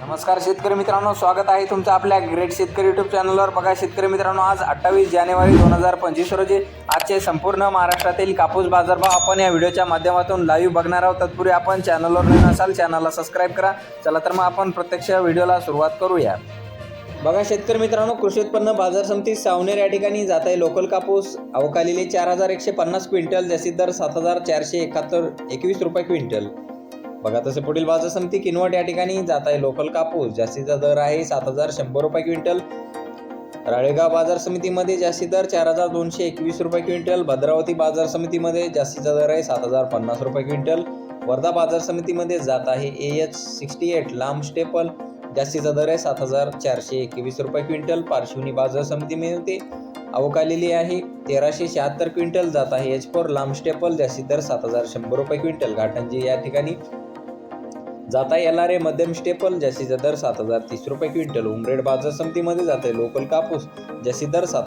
नमस्कार शेतकरी मित्रांनो स्वागत आहे तुमचं आपल्या ग्रेट शेतकरी युट्यूब चॅनलवर बघा शेतकरी मित्रांनो आज अठ्ठावीस जानेवारी दोन हजार पंचवीस रोजी आजचे संपूर्ण महाराष्ट्रातील कापूस बाजारभाव आपण या व्हिडिओच्या माध्यमातून लाईव्ह बघणार आहोत. तत्पूर्वी आपण चॅनलवर नवीन असाल चॅनलला सबस्क्राईब करा. चला तर मग आपण प्रत्यक्ष व्हिडिओला सुरुवात करूया. बघा शेतकरी मित्रांनो कृषी उत्पन्न बाजार समिती सावनेर या ठिकाणी जात आहे. लोकल कापूस अवकालेले चार हजार एकशे पन्नास क्विंटल जास्तीत दर सात हजार चारशे एकाहत्तर एकवीस रुपये क्विंटल. बघा तसं पुढील बाजार समिती किनवट या ठिकाणी जात आहे. लोकल कापूस जास्तीचा दर आहे सात हजार शंभर रुपये क्विंटल. राळेगाव बाजार समितीमध्ये जास्ती दर चार हजार दोनशे एकवीस रुपये क्विंटल. भद्रावती बाजार समितीमध्ये जास्तीचा दर आहे सात हजार पन्नास रुपये क्विंटल. वर्धा बाजार समितीमध्ये जात आहे ए एच सिक्स्टी एट लांब स्टेपल. जास्तीचा दर आहे सात हजार चारशे एकवीस रुपये क्विंटल. पार्श्वनी बाजार समितीमध्ये अवकालेली आहे तेराशे शहात्तर क्विंटल. जात आहे एच फोर लांब स्टेपल. जास्तीत दर सात हजार शंभर रुपये क्विंटल. घाटंजी या ठिकाणी जाता आहे मध्यम स्टेपल जास्तीचा दर सात हजार तीस रुपये क्विंटल उमरेड बाजार समितीमध्ये जात आहे लोकल कापूस जॅसी दर सात